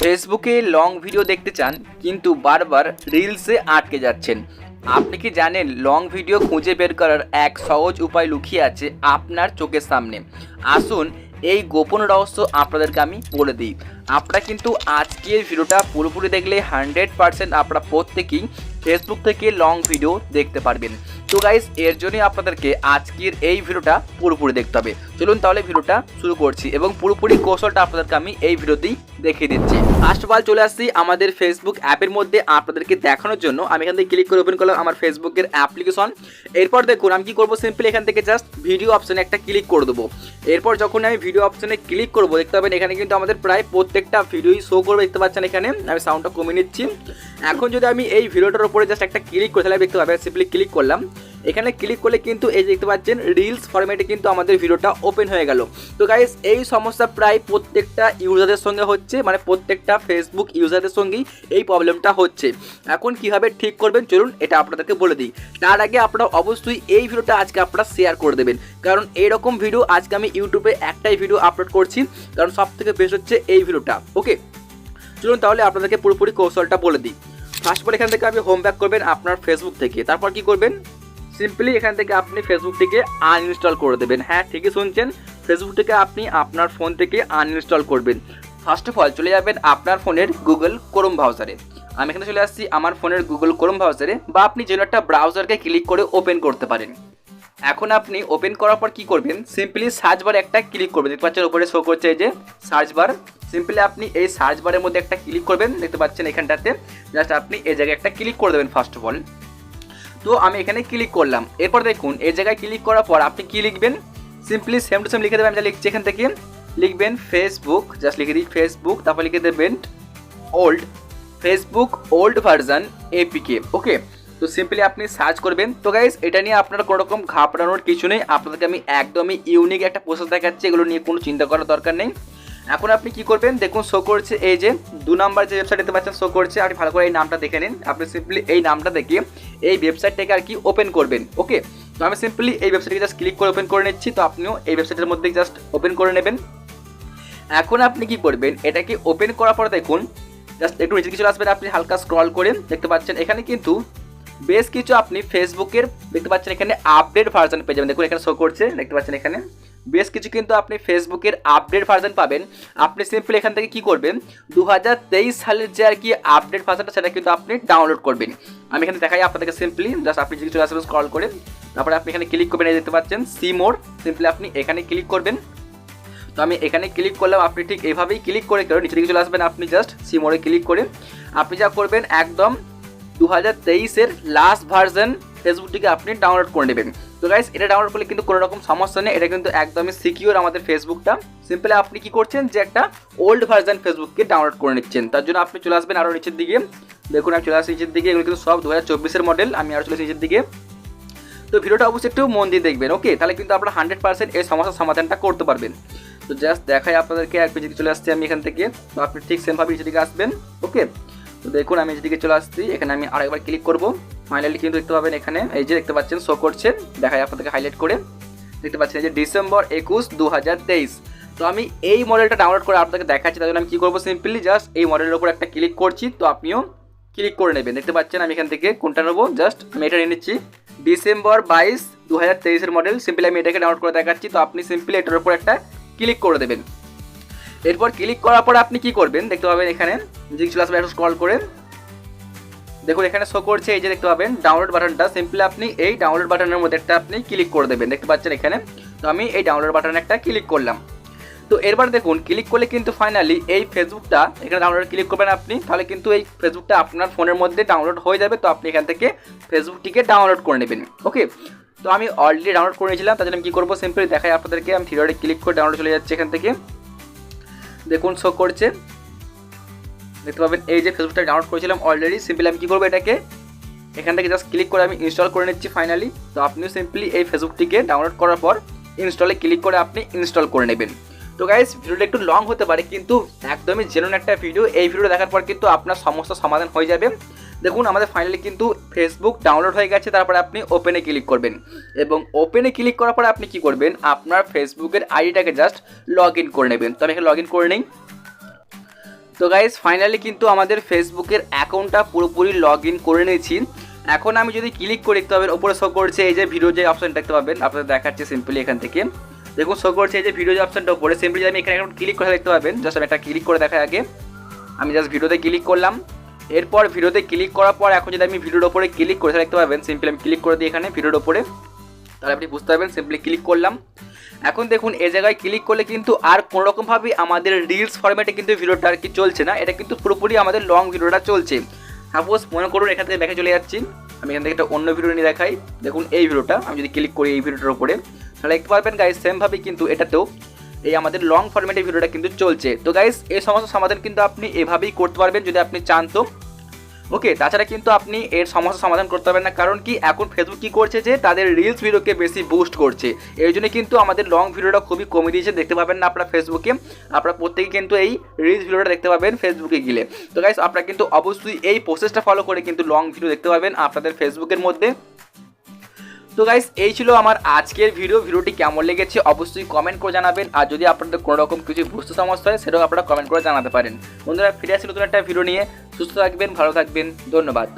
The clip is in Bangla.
ফেসবুকে লং ভিডিও দেখতে চান, কিন্তু বারবার রিলসে আটকে যাচ্ছেন। আপনি কি জানেন, লং ভিডিও খুঁজে বের করার এক সহজ উপায় লুকিয়ে আছে আপনার চোখের সামনে? আসুন, এই গোপন রহস্য আপনাদেরকে আমি বলে দিই। আপনারা কিন্তু আজকের ভিডিওটা পুরোপুরি দেখলে হান্ড্রেড পার্সেন্ট আপনারা প্রত্যেকেই ফেসবুক থেকে লং ভিডিও দেখতে পারবেন। তো গাইস এর জন্যই আপনাদেরকে আজকের এই ভিডিওটা পুরোপুরি দেখতে হবে। চলুন তাহলে ভিডিওটা শুরু করছি এবং পুরোপুরি কৌশলটা আপনাদেরকে আমি এই ভিডিওতেই দেখিয়ে দিচ্ছি। ফার্স্ট অফ অল চলে আসছি আমাদের ফেসবুক অ্যাপের মধ্যে আপনাদেরকে দেখানোর জন্য। আমি এখান থেকে ক্লিক করে ওপেন করলাম আমার ফেসবুকের অ্যাপ্লিকেশন এরপর দেখুন, আমি কি করব? সিম্পলি এখান থেকে জাস্ট ভিডিও অপশনে একটা ক্লিক করে দেবো। এরপর যখন আমি ভিডিও অপশনে ক্লিক করব, দেখতে পাবেন এখানে কিন্তু আমাদের প্রায় প্রত্যেকটা ভিডিওই শো করবে। দেখতে পাচ্ছেন এখানে, আমি সাউন্ডটা কমিয়ে নিচ্ছি। এখন যদি আমি এই ভিডিওটার উপরে জাস্ট একটা ক্লিক করে, তাহলে দেখতে পাবেন সিম্পলি ক্লিক করলাম। এখানে ক্লিক করলে কিন্তু এই দেখতে পাচ্ছেন রিলস ফরম্যাটে কিন্তু আমাদের ভিডিওটা ওপেন হয়ে গেল। তো গাইস এই সমস্যা প্রায় প্রত্যেকটা ইউজারদের সঙ্গে হচ্ছে মানে প্রত্যেকটা ফেসবুক ইউজারদের সঙ্গেই এই প্রবলেমটা হচ্ছে। এখন কীভাবে ঠিক করবেন? চলুন এটা আপনাদেরকে বলে দিই। তার আগে আপনারা অবশ্যই এই ভিডিওটা আজকে আপনারা শেয়ার করে দেবেন। কারণ এইরকম ভিডিও আজকে আমি ইউটিউবে একটাই ভিডিও আপলোড করছি, কারণ সব থেকে বেস্ট হচ্ছে এই ভিডিওটা ওকে চলুন তাহলে আপনাদেরকে পুরোপুরি কৌশলটা বলে দিই। ফার্স্ট অল এখান থেকে আপনি হোম ব্যাক করবেন আপনার ফেসবুক থেকে। তারপর কি করবেন? সিম্পলি এখান থেকে আপনি ফেসবুক থেকে আনইনস্টল করে দেবেন। হ্যাঁ ঠিকই শুনছেন। ফেসবুক থেকে আপনি আপনার ফোন থেকে আনইনস্টল করবেন। ফার্স্ট অফ অল চলে যাবেন আপনার ফোনের গুগল ক্রোম ব্রাউজারে আমি এখানে চলে আসছি আমার ফোনের গুগল ক্রোম ব্রাউজারে বা আপনি যে কোনো একটা ব্রাউজারকে ক্লিক করে ওপেন করতে পারেন। এখন আপনি ওপেন করার পর কি করবেন? সিম্পলি সার্চ বারে একটা ক্লিক করবেন। দেখতে পাচ্ছেন উপরে শো করছে এই যে সার্চ বার সিম্পলি আপনি এই সার্চ বারের মধ্যে একটা ক্লিক করবেন। দেখতে পাচ্ছেন এখানটাতে। জাস্ট আপনি এই জায়গায় একটা ক্লিক করে দেবেন ফার্স্ট অফ অল তো আমি এখানে ক্লিক করলাম। এরপর দেখুন, এই জায়গায় ক্লিক করার পর আপনি কি লিখবেন? সিম্পলি সেম টু সেম লিখে দেবেন। আমি লিখছি এখান থেকে লিখবেন ফেসবুক জাস্ট লিখে দিই ফেসবুক তারপর লিখে দেবেন old Facebook old version APK okay তো সিম্পলি আপনি সার্চ করবেন। তো গাইজ এটা নিয়ে আপনার কোনো রকম ঘাবড়ানোর কিছু নেই। আপনাদেরকে আমি একদমই ইউনিক একটা প্রসেস দেখাচ্ছি। এগুলো নিয়ে কোনো চিন্তা করার দরকার নেই। এখন আপনি কি করবেন? দেখুন শো করছে এই যে দু নাম্বার যে ওয়েবসাইট দেখতে পাচ্ছেন শো করছে। আপনি ভালো করে এই নামটা দেখে নিন। আপনি সিম্পলি এই নামটা দেখে এই ওয়েবসাইটটাকে আর কি ওপেন করবেন ওকে তো আমি সিম্পলি এই ওয়েবসাইটকে জাস্ট ক্লিক করে ওপেন করে নিচ্ছি। তো আপনিও এই ওয়েবসাইটের মধ্যে জাস্ট ওপেন করে নেবেন। এখন আপনি কি করবেন? এটাকে ওপেন করার পর দেখুন জাস্ট একটু নিচে কিছু আসবেন। আপনি হালকা স্ক্রল করে দেখতে পাচ্ছেন, এখানে কিন্তু বেশ কিছু আপনি ফেসবুকের দেখতে পাচ্ছেন এখানে আপডেট ভার্সন পেয়ে যাবেন। দেখুন, এখানে শো করছে, দেখতে পাচ্ছেন এখানে। বেশ কিছু কিন্তু আপনি ফেসবুকের আপডেট ভার্সন পাবেন। আপনি সিম্পলি এখান থেকে কি করবেন? দু হাজার তেইশ সালের যে আর কি আপডেট ভার্সনটা সেটা কিন্তু আপনি ডাউনলোড করবেন। আমি এখানে দেখাই আপনাদেরকে সিম্পলি জাস্ট আপনি যদি চলে আসবেন স্ক্রল করে, তারপরে আপনি এখানে ক্লিক করবেন দেখতে পাচ্ছেন সি মোড সিম্পলি আপনি এখানে ক্লিক করবেন। তো আমি এখানে ক্লিক করলাম, আপনি ঠিক এভাবেই ক্লিক করে, কেন নিচে দিকে চলে আসবেন, আপনি জাস্ট সি মোড়ে ক্লিক করে। আপনি যা করবেন, একদম দু হাজার তেইশের লাস্ট ভার্সন ফেসবুকটিকে আপনি ডাউনলোড করে নেবেন। তো গাইস এটা ডাউনলোড করলে কিন্তু কোনো রকম সমস্যা নেই। এটা কিন্তু একদমই সিকিউর আমাদের ফেসবুকটা সিম্পলি আপনি কি করছেন যে একটা ওল্ড ভার্সন ফেসবুককে ডাউনলোড করে নিচ্ছেন। তার জন্য আপনি চলে আসবেন আরও নিচের দিকে। দেখুন, আমি চলে আসছি নিচের দিকে। এগুলো কিন্তু সব দু হাজার চব্বিশের মডেল আমি আরও চলে আসছি নিচের দিকে। তো ভিডিওটা অবশ্যই একটু মন দিয়ে দেখবেন ওকে তাহলে কিন্তু আপনারা হান্ড্রেড পার্সেন্ট এই সমস্যার সমাধানটা করতে পারবেন। তো জাস্ট দেখাই আপনাদেরকে এক পেজে চলে আসছি আমি এখান থেকে। তো আপনি ঠিক সেমভাবে নিচের দিকে আসবেন ওকে তো দেখুন, আমি যেদিকে চলে আসছি। এখানে আমি আরেকবার ক্লিক করব। ফাইনালি কিন্তু দেখতে পাবেন এখানে, এই যে দেখতে পাচ্ছেন শো করছে। দেখাই আপনাদেরকে হাইলাইট করে। দেখতে পাচ্ছেন এই যে ডিসেম্বর একুশ দু তো আমি এই মডেলটা ডাউনলোড করে আপনাদেরকে দেখাচ্ছি, তার জন্য আমি কী করব? সিম্পলি জাস্ট এই মডেলের উপর একটা ক্লিক করছি, তো আপনিও ক্লিক করে নেবেন। দেখতে পাচ্ছেন আমি এখান থেকে কোনটা নেব? জাস্ট আমি এটা নিয়ে নিচ্ছি। ডিসেম্বর বাইশ দু হাজার তেইশের মডেল সিম্পলি আমি এটাকে ডাউনলোড করে দেখাচ্ছি, তো আপনি সিম্পলি এটার উপর একটা ক্লিক করে দেবেন। এরপর ক্লিক করার পর আপনি কি করবেন? দেখতে পাবেন এখানে যে চলে আসবে একটু স্ক্রল করে। দেখুন, এখানে শো করছে, এই যে দেখতে পাবেন ডাউনলোড বাটনটা সিম্পলি আপনি এই ডাউনলোড বাটনের মধ্যে একটা আপনি ক্লিক করে দেবেন। দেখতে পাচ্ছেন এখানে? তো আমি এই ডাউনলোড বাটনে একটা ক্লিক করলাম। তো এরবার দেখুন ক্লিক করলে কিন্তু ফাইনালি এই ফেসবুকটা এখানে ডাউনলোড ক্লিক করবেন আপনি, তাহলে কিন্তু এই ফেসবুকটা আপনার ফোনের মধ্যে ডাউনলোড হয়ে যাবে। তো আপনি এখান থেকে ফেসবুকটিকে ডাউনলোড করে নেবেন। ওকে তো আমি অলরেডি ডাউনলোড করে নিয়েছিলাম, তার জন্য আমি কী করব? সিম্পলি দেখাই আপনাদেরকে। আমি থ্রিডে ক্লিক করে ডাউনলোড চলে যাচ্ছে এখান থেকে। দেখুন শো করছে। দেখতে পাবেন, এই যে ফেসবুকটা ডাউনলোড করেছিলাম অলরেডি সিম্পলি আমি কী করব এটাকে? এখান থেকে জাস্ট ক্লিক করে আমি ইনস্টল করে নিচ্ছি ফাইনালি তো আপনিও সিম্পলি এই ফেসবুকটিকে ডাউনলোড করার পর ইনস্টলে ক্লিক করে আপনি ইনস্টল করে নেবেন। তো গাইজ ভিডিওটা একটু লং হতে পারে, কিন্তু একদমই জেনুন একটা ভিডিও এই ভিডিও দেখার পর কিন্তু আপনার সমস্ত সমাধান হয়ে যাবে। দেখুন, আমাদের ফাইনালি কিন্তু ফেসবুক ডাউনলোড হয়ে গেছে, তারপরে আপনি ওপেনে ক্লিক করবেন। এবং ওপেনে ক্লিক করার পরে আপনি কি করবেন? আপনার ফেসবুকের আইডিটাকে জাস্ট লগ ইন করে নেবেন। তো আমি এখানে লগ ইন করে নিই। তো গাইজ ফাইনালি কিন্তু আমাদের ফেসবুকের অ্যাকাউন্টটা পুরোপুরি লগ ইন করে নিয়েছি। এখন আমি যদি ক্লিক করে, দেখতে পাবেন ওপরে শো করছে এই যে ভিডিও যে অপশন দেখতে পাবেন। আপনাদের দেখাচ্ছে সিম্পলি এখান থেকে। দেখুন শো করছে এই যে ভিডিও যে অপশনটা উপরে। সিম্পলি আমি এখানে ক্লিক করে, দেখতে পাবেন জাস্ট আমি একটা ক্লিক করে দেখা আগে। আমি জাস্ট ভিডিওতে ক্লিক করলাম। এরপর ভিডিওতে ক্লিক করার পর, এখন যদি আমি ভিডিওর ওপরে ক্লিক করে দেখতে পাবেন সিম্পলি আমি ক্লিক করে দিই এখানে ভিডিওর ওপরে তাহলে আপনি বুঝতে পারবেন সিম্পলি ক্লিক করলাম। এখন দেখুন এই জায়গায় ক্লিক করলে কিন্তু আর কোনো রকমভাবে আমাদের রিলস ফরম্যাটে কিন্তু ভিডিওটা আর কি চলছে না। এটা কিন্তু পুরোপুরি আমাদের লং ভিডিওটা চলছে। সাপোজ মনে করুন, এখান থেকে ব্যাকে চলে যাচ্ছি। আমি এখান থেকে একটা অন্য ভিডিও নিয়ে দেখাই। দেখুন, এই ভিডিওটা আমি যদি ক্লিক করি এই ভিডিওটার উপরে, তাহলে দেখতে পারবেন গাইজ সেমভাবে কিন্তু এটাতেও এই আমাদের লং ফরম্যাটের ভিডিওটা কিন্তু চলছে। তো গাইজ এই সমস্ত সমাধান কিন্তু আপনি এভাবেই করতে পারবেন, যদি আপনি চান তো। ওকে তাছাড়া কিন্তু আপনি এর সমস্যা সমাধান করতে পারবেন না। কারণ কি, এখন ফেসবুক কি করছে যে, তাদের রিলস ভিডিওকে বেশি বুস্ট করছে। এই জন্য কিন্তু আমাদের লং ভিডিওটা খুবই কমে দিয়েছে। দেখতে পাবেন না আপনার ফেসবুকে আপনারা প্রত্যেকে কিন্তু এই রিলস ভিডিওটা দেখতে পাবেন ফেসবুকে গেলে। তো গাইস আপনারা কিন্তু অবশ্যই এই প্রসেসটা ফলো করে কিন্তু লং ভিডিও দেখতে পাবেন আপনাদের ফেসবুকের মধ্যে। তো গাইস এই ছিল আমার আজকের ভিডিও ভিডিওটি কেমন লেগেছে অবশ্যই কমেন্ট করে জানাবেন। আর যদি আপনাদের কোনো রকম কিছু বুঝতে সমস্যা হয়, সেটাও আপনারা কমেন্ট করে জানাতে পারেন। বন্ধুরা, ফিরে আসি নতুন একটা ভিডিও নিয়ে। সুস্থ থাকবেন, ভালো থাকবেন। ধন্যবাদ।